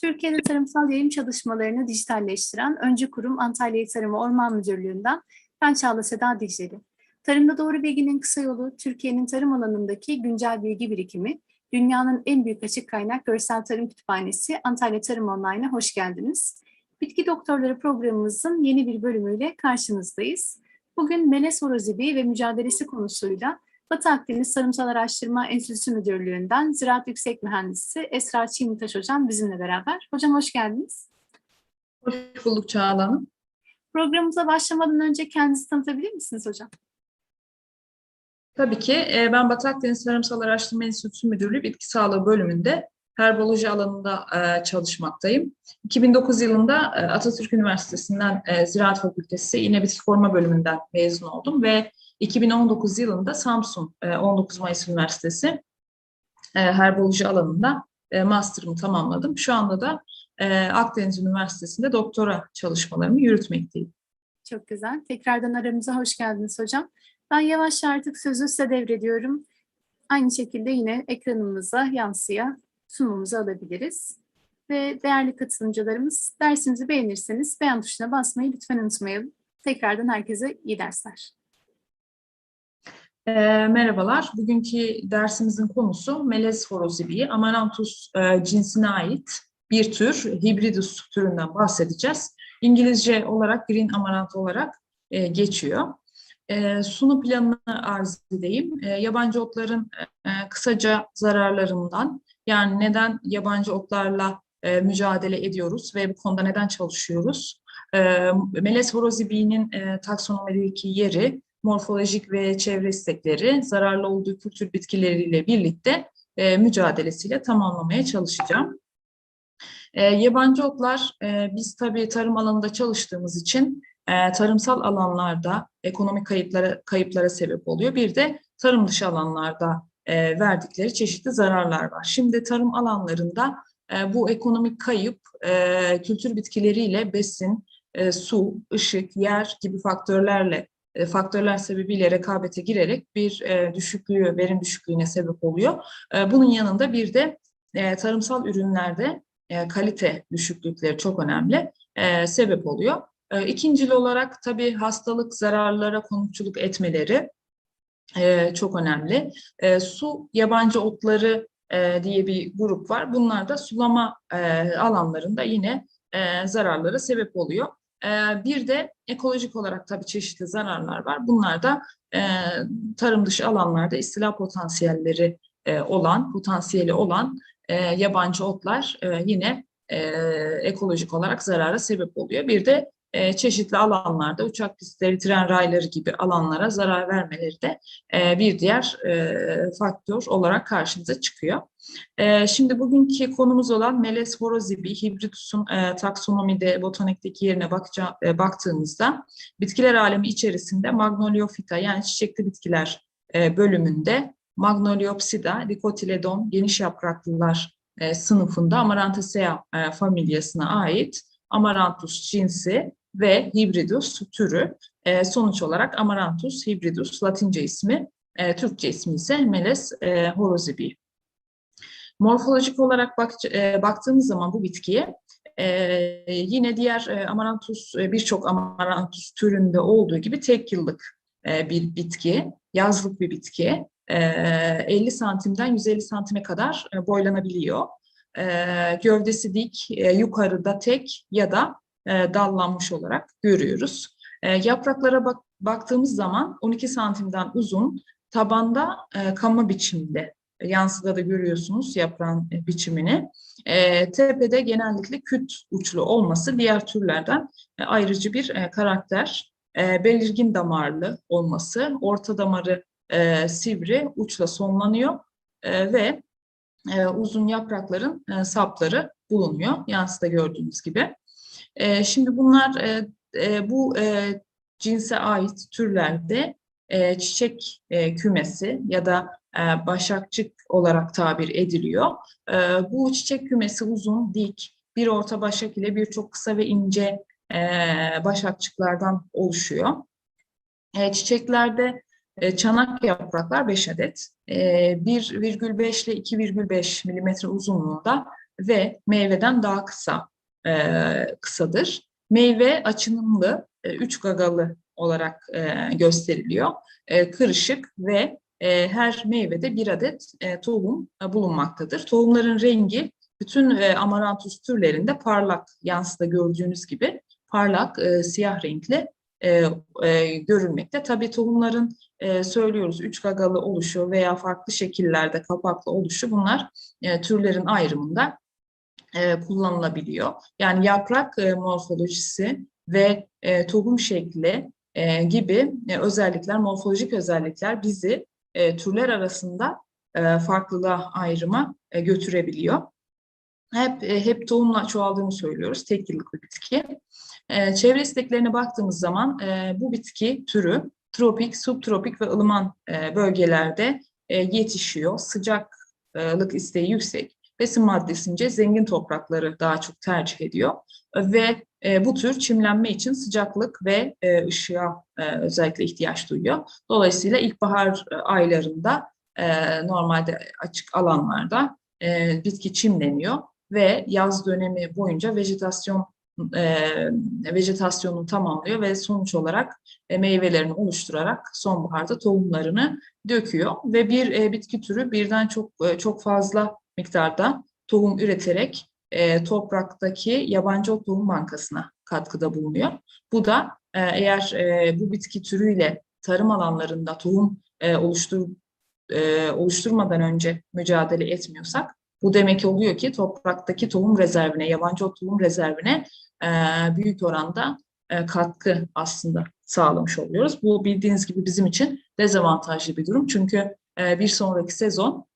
Türkiye'de tarımsal yayın çalışmalarını dijitalleştiren öncü kurum Antalya Tarım ve Orman Müdürlüğü'nden ben Çağla Seda Dicleli. Tarımda Doğru Bilginin Kısa Yolu, Türkiye'nin tarım alanındaki güncel bilgi birikimi, dünyanın en büyük açık kaynak görsel tarım kütüphanesi Antalya Tarım Online'a hoş geldiniz. Bitki Doktorları programımızın yeni bir bölümüyle karşınızdayız. Bugün melez horozibi ve mücadelesi konusuyla Batı Akdeniz Tarımsal Araştırma Enstitüsü Müdürlüğü'nden Ziraat Yüksek Mühendisi Esra Çiğnitaş Hocam bizimle beraber. Hocam hoş geldiniz. Hoş bulduk Çağla Hanım. Programımıza başlamadan önce kendinizi tanıtabilir misiniz hocam? Tabii ki e, ben Batı Akdeniz Tarımsal Araştırma Enstitüsü Müdürlüğü Bitki Sağlığı bölümünde herboloji alanında e, çalışmaktayım. 2009 yılında e, Atatürk Üniversitesi'nden Ziraat Fakültesi İğne Bitki Koruma bölümünden mezun oldum ve 2019 yılında Samsun 19 Mayıs Üniversitesi herboloji alanında master'ımı tamamladım. Şu anda da Akdeniz Üniversitesi'nde doktora çalışmalarımı yürütmekteyim. Çok güzel. Tekrardan aramıza hoş geldiniz hocam. Ben yavaşça artık sözü size devrediyorum. Aynı şekilde yine ekranımıza yansıya sunumumuzu alabiliriz. Ve değerli katılımcılarımız dersimizi beğenirseniz beğen tuşuna basmayı lütfen unutmayalım. Tekrardan herkese iyi dersler. E, merhabalar. Bugünkü dersimizin konusu melez horozibi, Amaranthus e, cinsine ait bir tür, hibridus türünden bahsedeceğiz. İngilizce olarak Green Amaranth olarak e, geçiyor. E, sunu planını arz edeyim. E, yabancı otların e, kısaca zararlarından, yani neden yabancı otlarla e, mücadele ediyoruz ve bu konuda neden çalışıyoruz? E, melez horozibi'nin e, taksonomideki yeri, morfolojik ve çevre istekleri zararlı olduğu kültür bitkileriyle birlikte e, mücadelesiyle tamamlamaya çalışacağım. E, yabancı otlar, e, biz tabii tarım alanında çalıştığımız için e, tarımsal alanlarda ekonomik kayıplara, kayıplara sebep oluyor. Bir de tarım dışı alanlarda e, verdikleri çeşitli zararlar var. Şimdi tarım alanlarında e, bu ekonomik kayıp e, kültür bitkileriyle besin, e, su, ışık, yer gibi faktörlerle e, faktörler sebebiyle rekabete girerek bir e, düşüklüğü, verim düşüklüğüne sebep oluyor. E, bunun yanında bir de tarımsal ürünlerde kalite düşüklükleri çok önemli sebep oluyor. E, olarak tabii hastalık zararlara konukçuluk etmeleri çok önemli. Su yabancı otları diye bir grup var. Bunlar da sulama alanlarında yine zararlara sebep oluyor. E, bir de ekolojik olarak tabii çeşitli zararlar var. Bunlar da e, tarım dışı alanlarda istila potansiyelleri e, olan, potansiyeli olan e, yabancı otlar yine ekolojik olarak zarara sebep oluyor. Bir de e, çeşitli alanlarda uçak pistleri, tren rayları gibi alanlara zarar vermeleri de e, bir diğer e, faktör olarak karşımıza çıkıyor. E, şimdi bugünkü konumuz olan Meles horozibi, hibritus'un e, taksonomide, botanikteki yerine bakacağım, e, baktığımızda bitkiler alemi içerisinde Magnoliophyta yani çiçekli bitkiler e, bölümünde Magnoliopsida, Dicotyledon, geniş yapraklılar e, sınıfında Amaranthacea e, familyasına ait Amaranthus cinsi ve hibridus türü. E, sonuç olarak Amaranthus hibridus Latince ismi, e, Türkçe ismi ise Meles e, horozibi. Morfolojik olarak bak, e, baktığımız zaman bu bitkiye e, yine diğer e, Amaranthus e, birçok Amaranthus türünde olduğu gibi tek yıllık e, bir bitki, yazlık bir bitki. E, 50 santimden 150 santime kadar e, boylanabiliyor. E, gövdesi dik, e, yukarıda tek ya da e, dallanmış olarak görüyoruz. E, yapraklara bak, baktığımız zaman 12 santimden uzun, tabanda e, kama biçimde yansıda da görüyorsunuz yaprağın e, biçimini. E, tepede genellikle küt uçlu olması diğer türlerden e, ayrıcı bir e, karakter. E, belirgin damarlı olması, orta damarı e, sivri, uçla sonlanıyor e, ve e, uzun yaprakların e, sapları bulunuyor. Yansıda gördüğünüz gibi. E, şimdi bunlar e, e, bu e, cinse ait türlerde e, çiçek e, kümesi ya da e, başakçık olarak tabir ediliyor. E, bu çiçek kümesi uzun, dik, bir orta başak ile birçok kısa ve ince e, başakçıklardan oluşuyor. E, çiçeklerde e, çanak yapraklar 5 adet. E, 1,5 ile 2,5 milimetre uzunluğunda ve meyveden daha kısa e, kısadır. Meyve açınımlı, e, üç gagalı olarak e, gösteriliyor. E, kırışık ve e, her meyvede bir adet e, tohum e, bulunmaktadır. Tohumların rengi bütün e, amarantus türlerinde parlak, yansıda gördüğünüz gibi parlak e, siyah renkli e, e, görülmekte. Tabii tohumların e, söylüyoruz üç gagalı oluşu veya farklı şekillerde kapaklı oluşu bunlar e, türlerin ayrımında e, kullanılabiliyor. Yani yaprak e, morfolojisi ve e, tohum şekli e, gibi e, özellikler, morfolojik özellikler bizi e, türler arasında e, farklılığa ayrıma e, götürebiliyor. Hep e, hep tohumla çoğaldığını söylüyoruz. Tek yıllık bir bitki. E, çevre isteklerine baktığımız zaman e, bu bitki türü tropik, subtropik ve ılıman e, bölgelerde e, yetişiyor. Sıcaklık isteği yüksek. Besin maddesince zengin toprakları daha çok tercih ediyor. Ve e, bu tür çimlenme için sıcaklık ve e, ışığa e, özellikle ihtiyaç duyuyor. Dolayısıyla ilkbahar e, aylarında e, normalde açık alanlarda e, bitki çimleniyor ve yaz dönemi boyunca vejetasyon e, vejetasyonunu tamamlıyor ve sonuç olarak e, meyvelerini oluşturarak sonbaharda tohumlarını döküyor ve bir e, bitki türü birden çok e, çok fazla miktarda tohum üreterek e, topraktaki yabancı ot tohum bankasına katkıda bulunuyor. Bu da e, eğer e, bu bitki türüyle tarım alanlarında tohum e, oluştur, e, oluşturmadan önce mücadele etmiyorsak bu demek oluyor ki topraktaki tohum rezervine, yabancı tohum rezervine e, büyük oranda e, katkı aslında sağlamış oluyoruz. Bu bildiğiniz gibi bizim için dezavantajlı bir durum. Çünkü e, bir sonraki sezon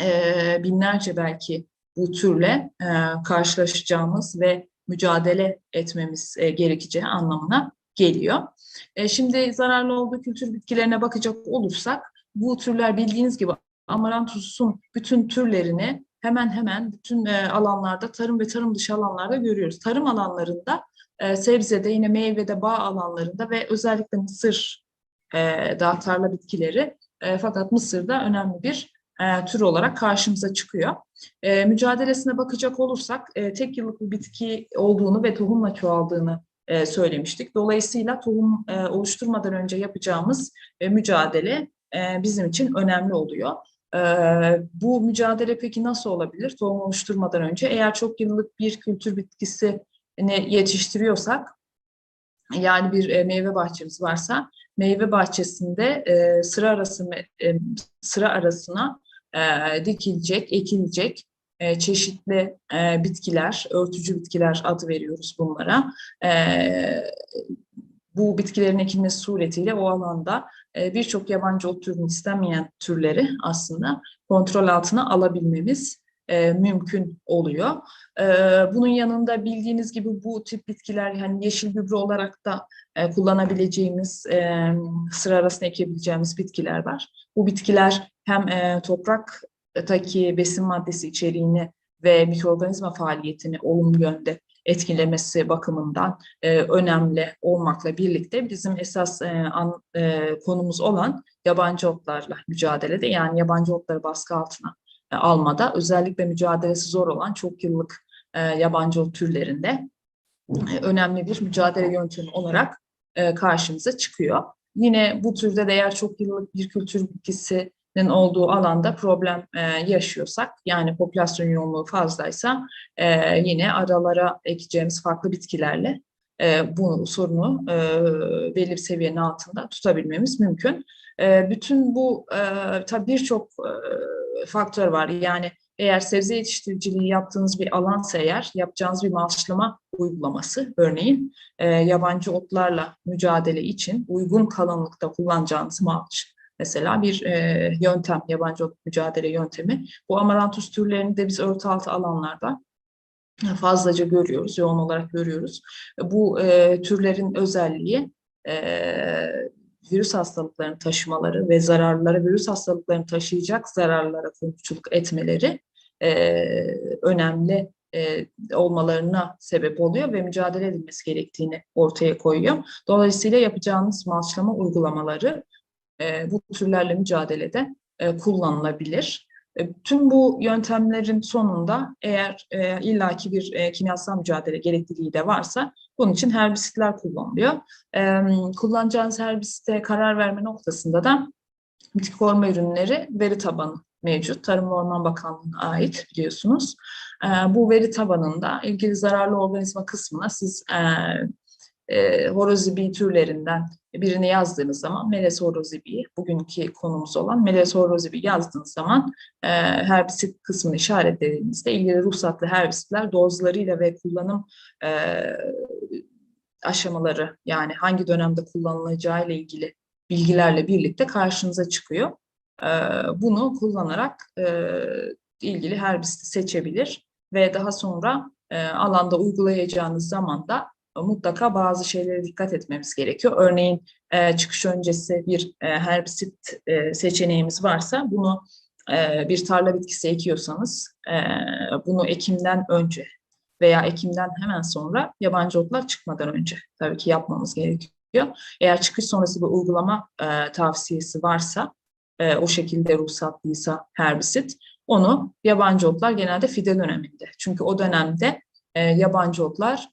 e, binlerce belki bu türle e, karşılaşacağımız ve mücadele etmemiz e, gerekeceği anlamına geliyor. E, şimdi zararlı olduğu kültür bitkilerine bakacak olursak bu türler bildiğiniz gibi amarantusun bütün türlerini hemen hemen bütün e, alanlarda tarım ve tarım dışı alanlarda görüyoruz. Tarım alanlarında e, sebzede yine meyvede bağ alanlarında ve özellikle mısır e, dağ tarla bitkileri e, fakat mısırda önemli bir e, tür olarak karşımıza çıkıyor. E, mücadelesine bakacak olursak tek yıllık bir bitki olduğunu ve tohumla çoğaldığını söylemiştik. Dolayısıyla tohum oluşturmadan önce yapacağımız mücadele bizim için önemli oluyor. Bu mücadele peki nasıl olabilir tohum oluşturmadan önce? Eğer çok yıllık bir kültür bitkisini yetiştiriyorsak, yani bir meyve bahçemiz varsa, meyve bahçesinde sıra arası sıra arasına dikilecek, ekilecek çeşitli bitkiler, örtücü bitkiler adı veriyoruz bunlara. Bu bitkilerin ekilmesi suretiyle o alanda e, birçok yabancı ot türünü istemeyen türleri aslında kontrol altına alabilmemiz e, mümkün oluyor. E, bunun yanında bildiğiniz gibi bu tip bitkiler yani yeşil gübre olarak da e, kullanabileceğimiz, e, sıra arasında ekebileceğimiz bitkiler var. Bu bitkiler hem e, topraktaki besin maddesi içeriğini ve mikroorganizma faaliyetini olumlu yönde etkilemesi bakımından e, önemli olmakla birlikte bizim esas e, an, e, konumuz olan yabancı otlarla mücadelede yani yabancı otları baskı altına e, almada özellikle mücadelesi zor olan çok yıllık e, yabancı ot türlerinde e, önemli bir mücadele yöntemi olarak e, karşımıza çıkıyor. Yine bu türde de eğer çok yıllık bir kültür bitkisi olduğu alanda problem e, yaşıyorsak yani popülasyon yoğunluğu fazlaysa e, yine aralara ekeceğimiz farklı bitkilerle e, bu sorunu e, belli bir seviyenin altında tutabilmemiz mümkün. E, bütün bu e, tabii birçok e, faktör var yani eğer sebze yetiştiriciliği yaptığınız bir alansa eğer yapacağınız bir maaşlama uygulaması örneğin e, yabancı otlarla mücadele için uygun kalınlıkta kullanacağınız maaş mesela bir e, yöntem, yabancı mücadele yöntemi. Bu amarantus türlerini de biz örtü alanlarda fazlaca görüyoruz, yoğun olarak görüyoruz. Bu e, türlerin özelliği e, virüs hastalıklarını taşımaları ve zararları, virüs hastalıklarını taşıyacak zararlara komşuluk etmeleri e, önemli e, olmalarına sebep oluyor ve mücadele edilmesi gerektiğini ortaya koyuyor. Dolayısıyla yapacağınız maaşlama uygulamaları e, bu türlerle mücadelede e, kullanılabilir. E, Tüm bu yöntemlerin sonunda eğer illaki bir kimyasal mücadele gerekliliği de varsa bunun için herbisitler kullanılıyor. Kullanacağınız herbisite karar verme noktasında da bitki koruma ürünleri veri tabanı mevcut. Tarım ve Orman Bakanlığı'na ait biliyorsunuz. Bu veri tabanında ilgili zararlı organizma kısmına siz horozibi türlerinden birini yazdığınız zaman Meles horozibi, bugünkü konumuz olan Meles horozibi yazdığınız zaman e, herbisit kısmını işaretlediğinizde ilgili ruhsatlı herbisitler dozlarıyla ve kullanım e, aşamaları yani hangi dönemde kullanılacağı ile ilgili bilgilerle birlikte karşınıza çıkıyor. E, bunu kullanarak e, ilgili herbisiti seçebilir ve daha sonra e, alanda uygulayacağınız zaman da mutlaka bazı şeylere dikkat etmemiz gerekiyor. Örneğin e, çıkış öncesi bir e, herbisit e, seçeneğimiz varsa bunu e, bir tarla bitkisi ekiyorsanız e, bunu ekimden önce veya ekimden hemen sonra yabancı otlar çıkmadan önce tabii ki yapmamız gerekiyor. Eğer çıkış sonrası bir uygulama e, tavsiyesi varsa, e, o şekilde ruhsatlıysa herbisit, onu yabancı otlar genelde fide döneminde. Çünkü o dönemde e, yabancı otlar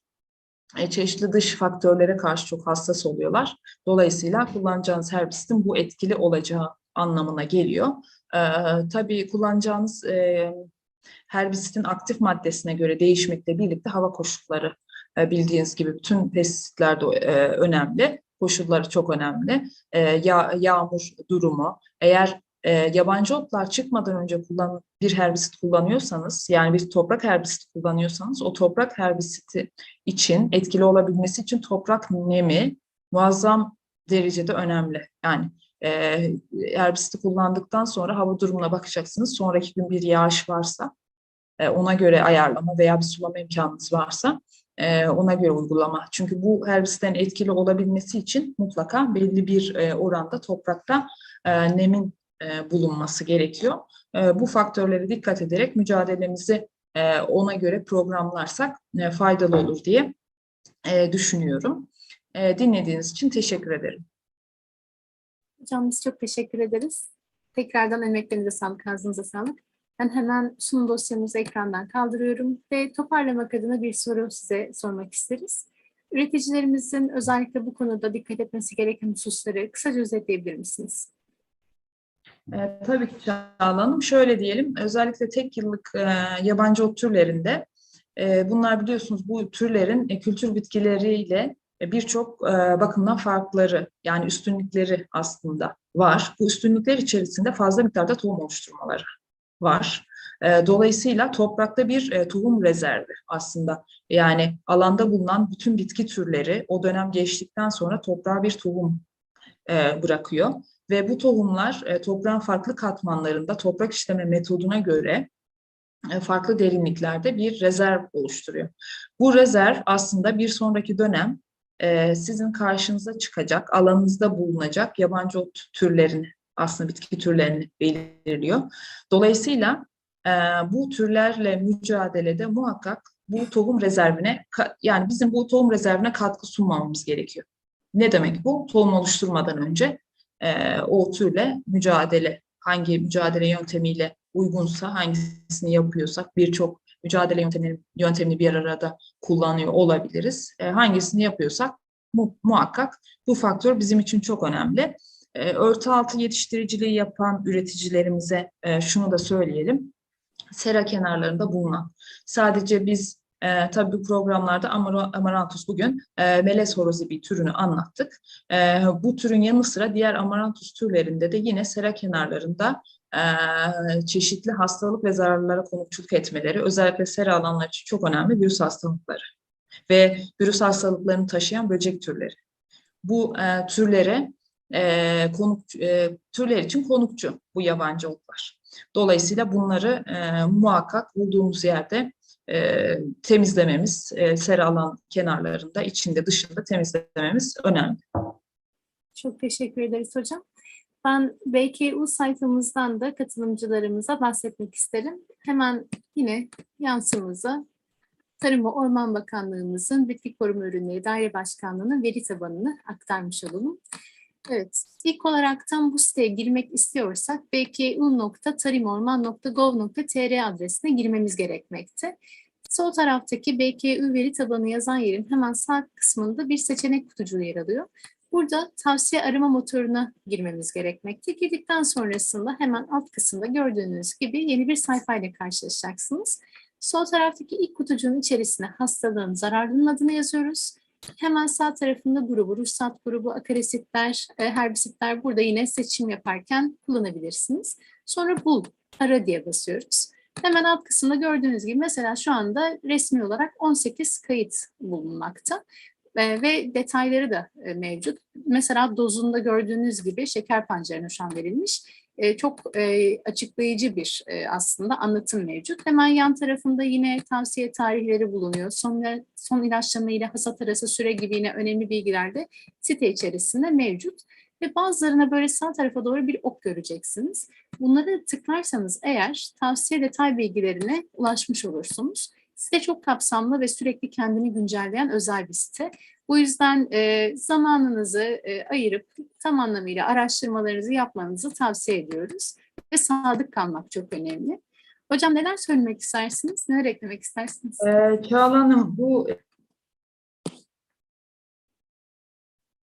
çeşitli dış faktörlere karşı çok hassas oluyorlar. Dolayısıyla kullanacağınız herbisitin bu etkili olacağı anlamına geliyor. E, tabii kullanacağınız e, herbisitin aktif maddesine göre değişmekle birlikte hava koşulları e, bildiğiniz gibi bütün pestisitler de e, önemli. Koşulları çok önemli. E, yağ, yağmur durumu. Eğer e, yabancı otlar çıkmadan önce kullan, bir herbisit kullanıyorsanız, yani bir toprak herbisit kullanıyorsanız, o toprak herbisiti için etkili olabilmesi için toprak nemi muazzam derecede önemli. Yani e, herbisiti kullandıktan sonra hava durumuna bakacaksınız. Sonraki gün bir yağış varsa e, ona göre ayarlama veya bir sulama imkanınız varsa e, ona göre uygulama. Çünkü bu herbisitten etkili olabilmesi için mutlaka belli bir e, oranda toprakta e, nemin e, bulunması gerekiyor. E, bu faktörlere dikkat ederek mücadelemizi e, ona göre programlarsak faydalı olur diye düşünüyorum. Dinlediğiniz için teşekkür ederim. Hocam biz çok teşekkür ederiz. Tekrardan emeklerinize sağlık, ağzınıza sağlık. Ben hemen sunum dosyamızı ekrandan kaldırıyorum ve toparlamak adına bir soru size sormak isteriz. Üreticilerimizin özellikle bu konuda dikkat etmesi gereken hususları kısaca özetleyebilir misiniz? E, tabii ki Çağla. Şöyle diyelim, özellikle tek yıllık e, yabancı ot türlerinde, e, bunlar biliyorsunuz bu türlerin e, kültür bitkileriyle e, birçok e, bakımdan farkları, yani üstünlükleri aslında var. Bu üstünlükler içerisinde fazla miktarda tohum oluşturmaları var. E, dolayısıyla toprakta bir e, tohum rezervi aslında. Yani alanda bulunan bütün bitki türleri o dönem geçtikten sonra toprağa bir tohum bırakıyor. Ve bu tohumlar e, toprağın farklı katmanlarında toprak işleme metoduna göre e, farklı derinliklerde bir rezerv oluşturuyor. Bu rezerv aslında bir sonraki dönem e, sizin karşınıza çıkacak, alanınızda bulunacak yabancı ot türlerini, aslında bitki türlerini belirliyor. Dolayısıyla bu türlerle mücadelede muhakkak bu tohum rezervine, yani bizim bu tohum rezervine katkı sunmamamız gerekiyor. Ne demek bu? Tohum oluşturmadan önce e, o türle mücadele, hangi mücadele yöntemiyle uygunsa, hangisini yapıyorsak birçok mücadele yöntemi, yöntemini bir arada kullanıyor olabiliriz. E, hangisini yapıyorsak mu, muhakkak bu faktör bizim için çok önemli. E, örtü altı yetiştiriciliği yapan üreticilerimize e, şunu da söyleyelim. Sera kenarlarında bulunan, sadece biz e, tabii bu programlarda Amar Amaranthus bugün e, Meles horozibi türünü anlattık. E, bu türün yanı sıra diğer Amaranthus türlerinde de yine sera kenarlarında e, çeşitli hastalık ve zararlara konukçuluk etmeleri özellikle sera alanları için çok önemli virüs hastalıkları ve virüs hastalıklarını taşıyan böcek türleri. Bu e, türlere e, konuk, e, türler için konukçu bu yabancı otlar. Dolayısıyla bunları e, muhakkak bulduğumuz yerde e, temizlememiz, e, sera alan kenarlarında, içinde, dışında temizlememiz önemli. Çok teşekkür ederiz hocam. Ben BKU sayfamızdan da katılımcılarımıza bahsetmek isterim. Hemen yine yansımıza Tarım ve Orman Bakanlığımızın Bitki Koruma Ürünleri Daire Başkanlığı'nın veri tabanını aktarmış olalım. Evet, ilk olaraktan bu siteye girmek istiyorsak bku.tarimorman.gov.tr adresine girmemiz gerekmekte. Sol taraftaki BKÜ veri tabanı yazan yerin hemen sağ kısmında bir seçenek kutucuğu yer alıyor. Burada tavsiye arama motoruna girmemiz gerekmekte. Girdikten sonrasında hemen alt kısımda gördüğünüz gibi yeni bir sayfayla karşılaşacaksınız. Sol taraftaki ilk kutucuğun içerisine hastalığın zararlının adını yazıyoruz. Hemen sağ tarafında grubu, ruhsat grubu, akaresitler, e, herbisitler burada yine seçim yaparken kullanabilirsiniz. Sonra bul, ara diye basıyoruz. Hemen alt kısımda gördüğünüz gibi mesela şu anda resmi olarak 18 kayıt bulunmakta. E, ve detayları da e, mevcut. Mesela dozunda gördüğünüz gibi şeker pancarına şu an verilmiş. E, çok e, açıklayıcı bir e, aslında anlatım mevcut. Hemen yan tarafında yine tavsiye tarihleri bulunuyor. Son, son ilaçlama ile hasat arası süre gibi yine önemli bilgiler de site içerisinde mevcut. Ve bazılarına böyle sağ tarafa doğru bir ok göreceksiniz. Bunları tıklarsanız eğer tavsiye detay bilgilerine ulaşmış olursunuz. Site çok kapsamlı ve sürekli kendini güncelleyen özel bir site. Bu yüzden e, zamanınızı e, ayırıp tam anlamıyla araştırmalarınızı yapmanızı tavsiye ediyoruz. Ve sadık kalmak çok önemli. Hocam neler söylemek istersiniz? Neler eklemek istersiniz? Ee, Çağla Hanım bu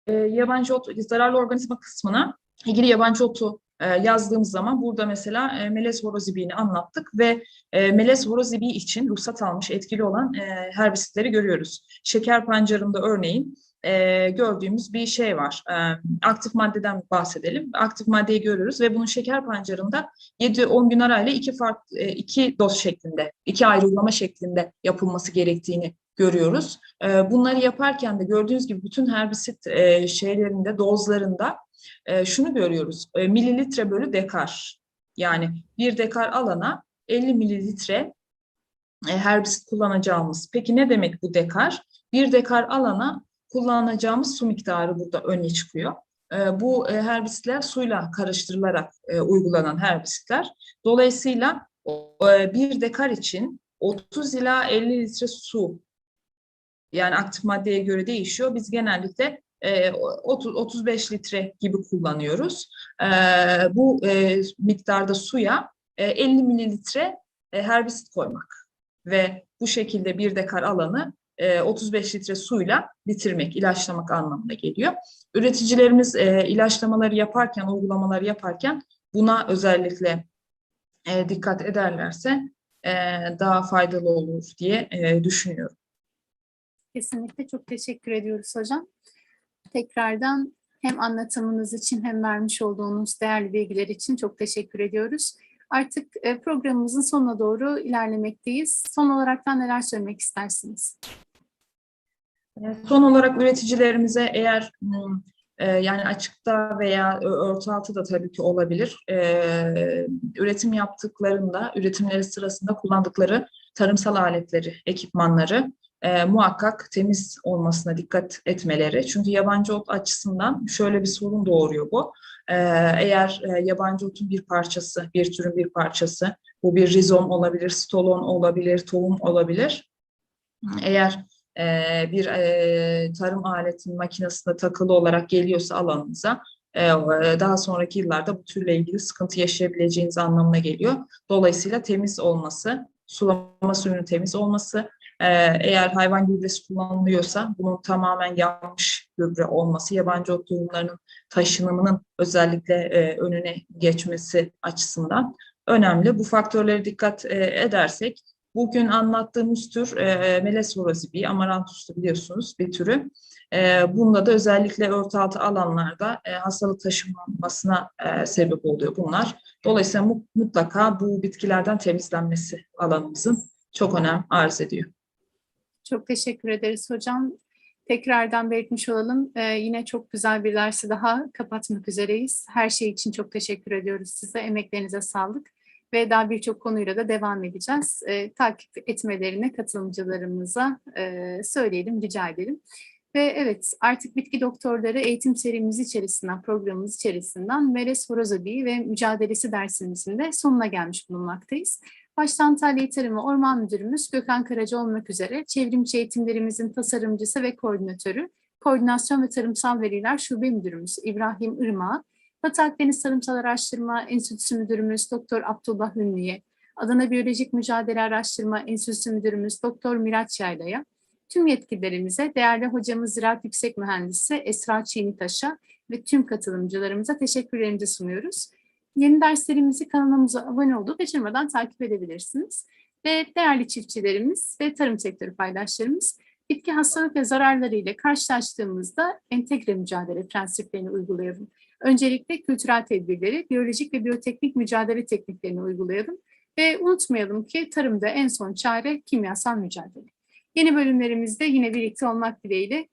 e, yabancı ot, zararlı organizma kısmına ilgili yabancı otu yazdığımız zaman burada mesela e, melez horozibiğini anlattık ve e, melez horozibiği için ruhsat almış etkili olan e, herbisitleri görüyoruz. Şeker pancarında örneğin e, gördüğümüz bir şey var. E, aktif maddeden bahsedelim. Aktif maddeyi görüyoruz ve bunun şeker pancarında 7-10 gün arayla iki farklı e, iki doz şeklinde, iki ayrılama şeklinde yapılması gerektiğini görüyoruz. E, bunları yaparken de gördüğünüz gibi bütün herbisit e, şeylerinde, dozlarında e, şunu görüyoruz. E, mililitre bölü dekar. Yani bir dekar alana 50 mililitre e, herbisit kullanacağımız. Peki ne demek bu dekar? Bir dekar alana kullanacağımız su miktarı burada öne çıkıyor. E, bu e, herbisitler suyla karıştırılarak e, uygulanan herbisitler. Dolayısıyla e, bir dekar için 30 ila 50 litre su yani aktif maddeye göre değişiyor. Biz genellikle e, 30, 35 litre gibi kullanıyoruz. E, bu e, miktarda suya e, 50 mililitre e, herbisit koymak ve bu şekilde bir dekar alanı e, 35 litre suyla bitirmek, ilaçlamak anlamına geliyor. Üreticilerimiz e, ilaçlamaları yaparken, uygulamaları yaparken buna özellikle e, dikkat ederlerse e, daha faydalı olur diye e, düşünüyorum. Kesinlikle çok teşekkür ediyoruz hocam. Tekrardan hem anlatımınız için hem vermiş olduğunuz değerli bilgiler için çok teşekkür ediyoruz. Artık e, programımızın sonuna doğru ilerlemekteyiz. Son olaraktan neler söylemek istersiniz? Son olarak üreticilerimize eğer e, yani açıkta veya örtü altı da tabii ki olabilir. E, üretim yaptıklarında, üretimleri sırasında kullandıkları tarımsal aletleri, ekipmanları e, muhakkak temiz olmasına dikkat etmeleri. Çünkü yabancı ot açısından şöyle bir sorun doğuruyor bu. E, eğer e, yabancı otun bir parçası, bir türün bir parçası, bu bir rizom olabilir, stolon olabilir, tohum olabilir. Eğer e, bir e, tarım aletinin makinesinde takılı olarak geliyorsa alanınıza, e, daha sonraki yıllarda bu türle ilgili sıkıntı yaşayabileceğiniz anlamına geliyor. Dolayısıyla temiz olması, sulama suyunun temiz olması, eğer hayvan gübresi kullanılıyorsa bunun tamamen yanlış gübre olması, yabancı ot tohumlarının taşınımının özellikle önüne geçmesi açısından önemli. Bu faktörlere dikkat edersek bugün anlattığımız tür melez horozibi, amarantuslu biliyorsunuz bir türü. Bunda da özellikle örtü alanlarda hastalık taşınmasına sebep oluyor bunlar. Dolayısıyla mutlaka bu bitkilerden temizlenmesi alanımızın çok önem arz ediyor. Çok teşekkür ederiz hocam. Tekrardan belirtmiş olalım. Ee, yine çok güzel bir dersi daha kapatmak üzereyiz. Her şey için çok teşekkür ediyoruz size. Emeklerinize sağlık. Ve daha birçok konuyla da devam edeceğiz. Ee, takip etmelerini katılımcılarımıza e, söyleyelim, rica edelim. Ve evet artık bitki doktorları eğitim serimiz içerisinden, programımız içerisinden Meres Horozobi ve mücadelesi dersimizin de sonuna gelmiş bulunmaktayız. Başta Antalya Tarım Orman Müdürümüz Gökhan Karaca olmak üzere çevrimçi eğitimlerimizin tasarımcısı ve koordinatörü Koordinasyon ve Tarımsal Veriler Şube Müdürümüz İbrahim Irmak, Batı Akdeniz Tarımsal Araştırma Enstitüsü Müdürümüz Doktor Abdullah Ünlü'ye, Adana Biyolojik Mücadele Araştırma Enstitüsü Müdürümüz Doktor Miraç Yayla'ya, tüm yetkililerimize, değerli hocamız Ziraat Yüksek Mühendisi Esra Çiğnitaş'a ve tüm katılımcılarımıza teşekkürlerimizi sunuyoruz. Yeni derslerimizi kanalımıza abone olup kaçırmadan takip edebilirsiniz. Ve değerli çiftçilerimiz ve tarım sektörü paydaşlarımız bitki hastalık ve zararları ile karşılaştığımızda entegre mücadele prensiplerini uygulayalım. Öncelikle kültürel tedbirleri, biyolojik ve biyoteknik mücadele tekniklerini uygulayalım. Ve unutmayalım ki tarımda en son çare kimyasal mücadele. Yeni bölümlerimizde yine birlikte olmak dileğiyle